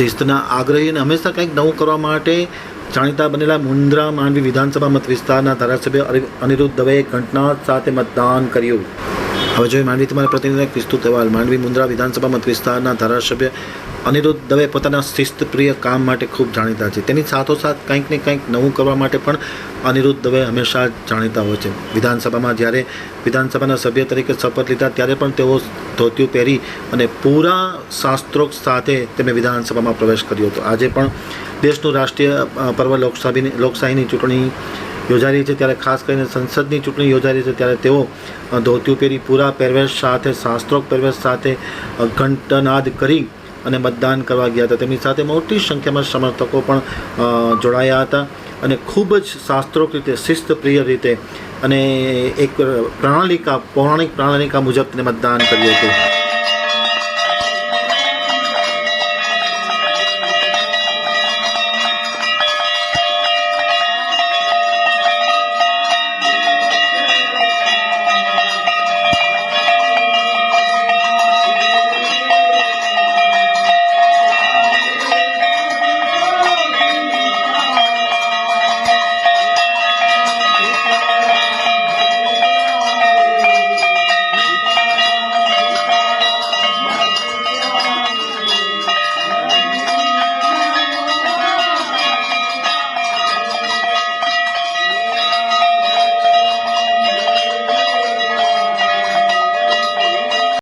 શિસ્તના આગ્રહી અને હંમેશા કંઈક નવું કરવા માટે જાણીતા બનેલા મુન્દ્રા માંડવી વિધાનસભા મત વિસ્તારના ધારાસભ્ય અનિ- અનિરુદ્ધ દવેએ ઘટના સાથે મતદાન કર્યું. હવે જોઈએ માંડવી તમારા પ્રતિનિધિ વિસ્તૃત અહેવાલ. માંડવી મુન્દ્રા વિધાનસભા મત વિસ્તારના ધારાસભ્ય અનિરુદ્ધ દવે પોતાના શિસ્તપ્રિય કામ માટે ખૂબ જાણીતા છે. તેની સાથોસાથ કંઈક ને કંઈક નવું કરવા માટે પણ અનિરુદ્ધ દવે હંમેશા જાણીતા હોય છે. વિધાનસભામાં જ્યારે વિધાનસભાના સભ્ય તરીકે શપથ લીધા ત્યારે પણ તેઓ ધોતિયું પહેરી અને પૂરા શાસ્ત્રોક્ત સાથે તેમણે વિધાનસભામાં પ્રવેશ કર્યો હતો. આજે પણ દેશનું રાષ્ટ્રીય પર્વ લોકશાહીની લોકશાહીની ચૂંટણી યોજાઈ રહી છે ત્યારે ખાસ કરીને સંસદની ચૂંટણી યોજાઈ રહી છે ત્યારે તેઓ અ, ધોતિયું પહેરી પૂરા પહેરવેશ સાથે શાસ્ત્રોક પહેરવેશ સાથે ઘંટનાદ કરી અને મતદાન કરવા ગયા હતા. તેમની સાથે મોટી સંખ્યામાં સમર્થકો પણ જોડાયા હતા અને ખૂબ જ શાસ્ત્રોક રીતે શિસ્તપ્રિય રીતે અને એક પ્રણાલિકા પૌરાણિક પ્રણાલિકા મુજબ તેને મતદાન કર્યું હતું.